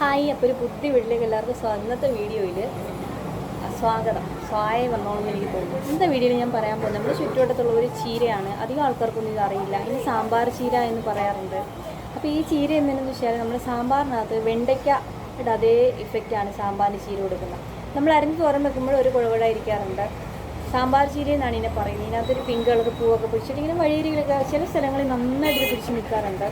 Hi അപ്പോൾ ഒരു പുതിയ വീട്ടിലേക്ക് എല്ലാവർക്കും സ്വാഗതം വീഡിയോയിൽ സ്വാഗതം. സ്വായം വന്നോളെന്ന് എനിക്ക് തോന്നുന്നു. ഇന്നത്തെ വീഡിയോയിൽ ഞാൻ പറയാൻ പോകുന്നത് നമ്മുടെ ചുറ്റുവട്ടത്തുള്ള ഒരു ചീരയാണ്. അധികം ആൾക്കാർക്കൊന്നും ഇത് അറിയില്ല. സാമ്പാർ ചീര എന്ന് പറയാറുണ്ട്. അപ്പോൾ ഈ ചീര എന്തെന്ന് വെച്ചാൽ നമ്മൾ സാമ്പാറിനകത്ത് വെണ്ടയ്ക്കയുടെ അതേ ഇഫക്റ്റാണ് സാമ്പാറിന് ചീര കൊടുക്കുന്നത്. നമ്മൾ അരിഞ്ഞ് തോരൻ വെക്കുമ്പോൾ ഒരു കുഴവഴായിരിക്കാറുണ്ട് സാമ്പാർ ചീര എന്നാണ് ഇതിനെ പറയുന്നത്. ഇതിനകത്തൊരു പിങ്ക് കളർ പൂവൊക്കെ പിടിച്ചിട്ട് ഇങ്ങനെ വഴിയരികളൊക്കെ ചില സ്ഥലങ്ങളിൽ നന്നായിട്ട് പിടിച്ച് നിൽക്കാറുണ്ട്.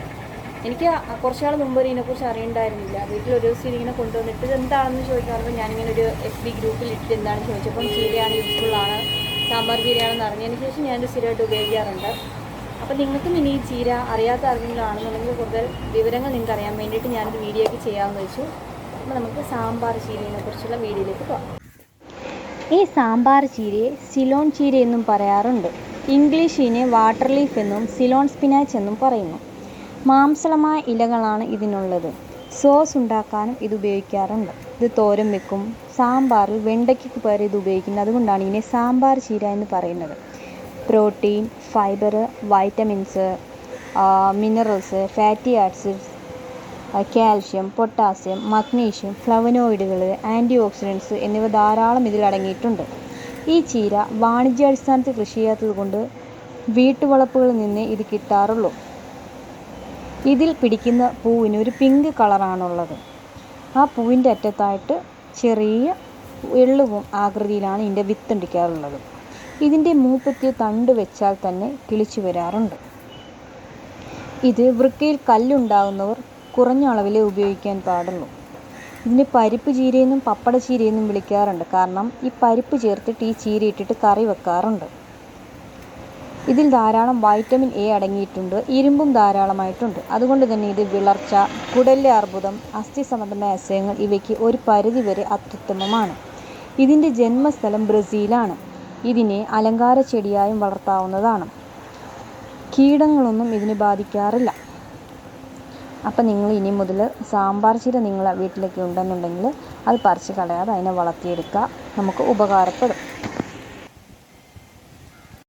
എനിക്ക് കുറച്ച് നാൾ മുമ്പ് ഇതിനെ ഇതിനെക്കുറിച്ച് അറിയണ്ടായിരുന്നില്ല. വീട്ടിൽ ഒരു ദിവസം ഇതിങ്ങനെ കൊണ്ടുവന്നിട്ട് എന്താണെന്ന് ചോദിക്കാറുമ്പോൾ ഞാനിങ്ങനെ ഒരു എഫ് ബി ഗ്രൂപ്പിൽ ഇട്ട് എന്താണ് ചോദിച്ചപ്പം ചീരയാണ് യൂസ്ഫുൾ ആണ് സാമ്പാർ ചീരയാണെന്ന് അറിഞ്ഞതിന് ശേഷം ഞാനിത് സ്ഥിരമായിട്ട് ഉപയോഗിക്കാറുണ്ട്. അപ്പോൾ നിങ്ങൾക്കും ഇനി ഈ ചീര അറിയാത്ത ആർക്കെങ്കിലാണെന്നുണ്ടെങ്കിൽ കൂടുതൽ വിവരങ്ങൾ നിങ്ങൾക്ക് അറിയാൻ വേണ്ടിയിട്ട് ഞാനൊരു വീഡിയോ ഒക്കെ ചെയ്യാമെന്ന് വെച്ചു. അപ്പോൾ നമുക്ക് സാമ്പാർ ചീരയെ കുറിച്ചുള്ള വീഡിയോയിലേക്ക് പോകാം. ഈ സാമ്പാർ ചീരയെ സിലോൺ ചീര എന്നും പറയാറുണ്ട്. ഇംഗ്ലീഷിനെ വാട്ടർ ലീഫ് എന്നും സിലോൺ സ്പിനാച്ച് എന്നും പറയുന്നു. മാംസളമായ ഇലകളാണ് ഇതിനുള്ളത്. സോസ് ഉണ്ടാക്കാനും ഇത് ഉപയോഗിക്കാറുണ്ട്. ഇത് തോരൻ വെക്കും സാമ്പാറിൽ വെണ്ടയ്ക്ക് പകരം ഇത് ഉപയോഗിക്കുന്നത്. അതുകൊണ്ടാണ് ഇതിനെ സാമ്പാർ ചീര എന്ന് പറയുന്നത്. Protein fibre vitamins minerals fatty acids calcium potassium magnesium ഫ്ലവനോയിഡുകൾ antioxidants എന്നിവ ധാരാളം ഇതിൽ അടങ്ങിയിട്ടുണ്ട്. ഈ ചീര വാണിജ്യാടിസ്ഥാനത്തിൽ കൃഷി ചെയ്യാത്തത് കൊണ്ട് വീട്ടുവളപ്പുകളിൽ നിന്ന് ഇത് കിട്ടാറുള്ളൂ. ഇതിൽ പിടിക്കുന്ന പൂവിന് ഒരു പിങ്ക് കളറാണുള്ളത്. ആ പൂവിന്റെ അറ്റത്തായിട്ട് ചെറിയ എള്ളുവും ആകൃതിയിലാണ് ഇതിന്റെ വിത്തുണ്ടിക്കാറുള്ളത് ഇതിന്റെ മൂപ്പത്തിയ തണ്ട് വെച്ചാൽ തന്നെ കിളിച്ചു വരാറുണ്ട്. ഇത് വൃക്കയിൽ കല്ലുണ്ടാകുന്നവർ കുറഞ്ഞ അളവിലേ ഉപയോഗിക്കാൻ പാടുള്ളൂ. ഇതിന് പരിപ്പ് ചീരയെന്നും പപ്പട ചീരയെന്നും വിളിക്കാറുണ്ട്. കാരണം ഈ പരിപ്പ് ചേർത്തിട്ട് ഈ ചീര ഇട്ടിട്ട് കറി വെക്കാറുണ്ട്. ഇതിൽ ധാരാളം വൈറ്റമിൻ എ അടങ്ങിയിട്ടുണ്ട് ഇരുമ്പും ധാരാളമായിട്ടുണ്ട്. അതുകൊണ്ട് തന്നെ ഇത് വിളർച്ച കുടലിലെ അർബുദം അസ്ഥി സംബന്ധമായ അസുഖങ്ങൾ ഇവയ്ക്ക് ഒരു പരിധിവരെ അത്യുത്തമമാണ്. ഇതിന്റെ ജന്മസ്ഥലം ബ്രസീലാണ്. ഇതിനെ അലങ്കാര ചെടിയായും വളർത്താവുന്നതാണ്. കീടങ്ങളൊന്നും ഇതിനെ ബാധിക്കാറില്ല. അപ്പം നിങ്ങൾ ഇനി മുതൽ സാമ്പാർ ചീര നിങ്ങളെ വീട്ടിലൊക്കെ ഉണ്ടെന്നുണ്ടെങ്കിൽ അത് പറിച്ച് കളയാതെ അതിനെ വളർത്തിയെടുക്കുക. നമുക്ക് ഉപകാരപ്പെടും.